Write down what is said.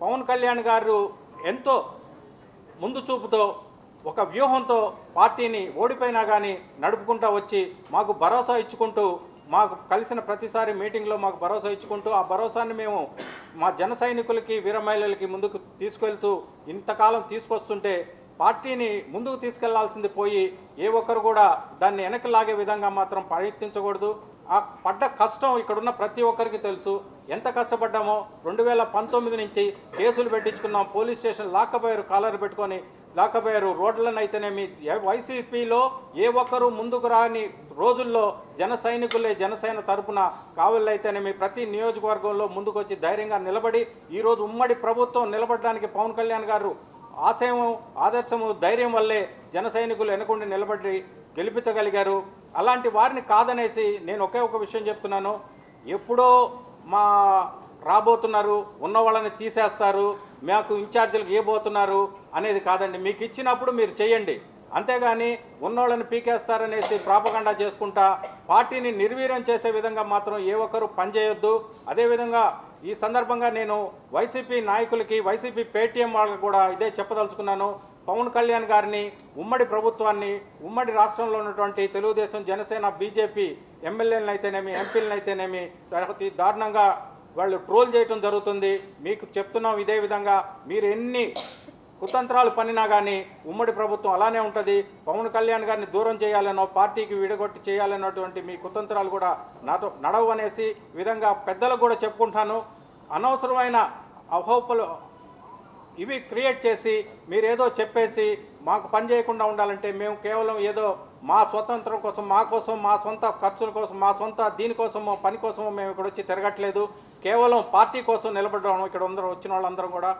పవన్ కళ్యాణ్ గారు ఎంతో ముందు చూపుతో ఒక వ్యూహంతో పార్టీని ఓడిపోయినా కానీ నడుపుకుంటూ వచ్చి మాకు భరోసా ఇచ్చుకుంటూ మాకు కలిసిన ప్రతిసారి మీటింగ్లో మాకు భరోసా ఇచ్చుకుంటూ ఆ భరోసాని మేము మా జన సైనికులకి వీర మహిళలకి ముందుకు తీసుకెళ్తూ ఇంతకాలం తీసుకొస్తుంటే పార్టీని ముందుకు తీసుకెళ్ళాల్సింది పోయి ఏ ఒక్కరు కూడా దాన్ని వెనక్కి లాగే విధంగా మాత్రం ప్రయత్నించకూడదు. ఆ పడ్డ కష్టం ఇక్కడున్న ప్రతి ఒక్కరికి తెలుసు. ఎంత కష్టపడ్డామో రెండు వేల పంతొమ్మిది నుంచి కేసులు పెట్టించుకున్నాం. పోలీస్ స్టేషన్ లాక్కపోయారు కాలర్ పెట్టుకొని లాక్కపోయారు రోడ్లను అయితేనేమి వైసీపీలో ఏ ఒక్కరు ముందుకు రాని రోజుల్లో జన సైనికులే జనసేన తరపున కావళ్ళు అయితేనేమి ప్రతి నియోజకవర్గంలో ముందుకొచ్చి ధైర్యంగా నిలబడి ఈరోజు ఉమ్మడి ప్రభుత్వం నిలబడడానికి పవన్ కళ్యాణ్ గారు ఆశయము ఆదర్శము ధైర్యం వల్లే జన సైనికులు వెనకుండి నిలబడి గెలిపించగలిగారు. అలాంటి వారిని కాదనేసి నేను ఒకే ఒక విషయం చెప్తున్నాను. ఎప్పుడో మా రాబోతున్నారు ఉన్న వాళ్ళని తీసేస్తారు మాకు ఇన్ఛార్జీలకు ఇవ్వబోతున్నారు అనేది కాదండి. మీకు ఇచ్చినప్పుడు మీరు చేయండి. అంతేగాని ఉన్నోళ్ళని పీకేస్తారనేసి ప్రాపగండా చేసుకుంటా పార్టీని నిర్వీర్యం చేసే విధంగా మాత్రం ఏ ఒక్కరు పనిచేయొద్దు అదేవిధంగా ఈ సందర్భంగా నేను వైసీపీ నాయకులకి వైసీపీ పేటీఎం వాళ్ళకి కూడా ఇదే చెప్పదలుచుకున్నాను. పవన్ కళ్యాణ్ గారిని ఉమ్మడి ప్రభుత్వాన్ని ఉమ్మడి రాష్ట్రంలో ఉన్నటువంటి తెలుగుదేశం జనసేన బీజేపీ ఎమ్మెల్యేలను అయితేనేమి ఎంపీలను అయితేనేమి దారుణంగా వాళ్ళు ట్రోల్ చేయటం జరుగుతుంది. మీకు చెప్తున్నాం ఇదే విధంగా. మీరు ఎన్ని కుతంత్రాలు పనినా కానీ ఉమ్మడి ప్రభుత్వం అలానే ఉంటుంది. పవన్ కళ్యాణ్ గారిని దూరం చేయాలనో పార్టీకి విడగొట్టి చేయాలన్నటువంటి మీ కుతంత్రాలు కూడా నాతో నడవనేసి విధంగా పెద్దలకు కూడా చెప్పుకుంటాను. అనవసరమైన అహోపలు ఇవి క్రియేట్ చేసి మీరు ఏదో చెప్పేసి మాకు పని చేయకుండా ఉండాలంటే మేము కేవలం ఏదో మా స్వతంత్రం కోసం మా కోసం మా సొంత ఖర్చుల కోసం మా సొంత దీనికోసమో పని కోసమో మేము ఇక్కడ వచ్చి తిరగట్లేదు. కేవలం పార్టీ కోసం నిలబడడం ఇక్కడ అందరూ వచ్చిన వాళ్ళందరం కూడా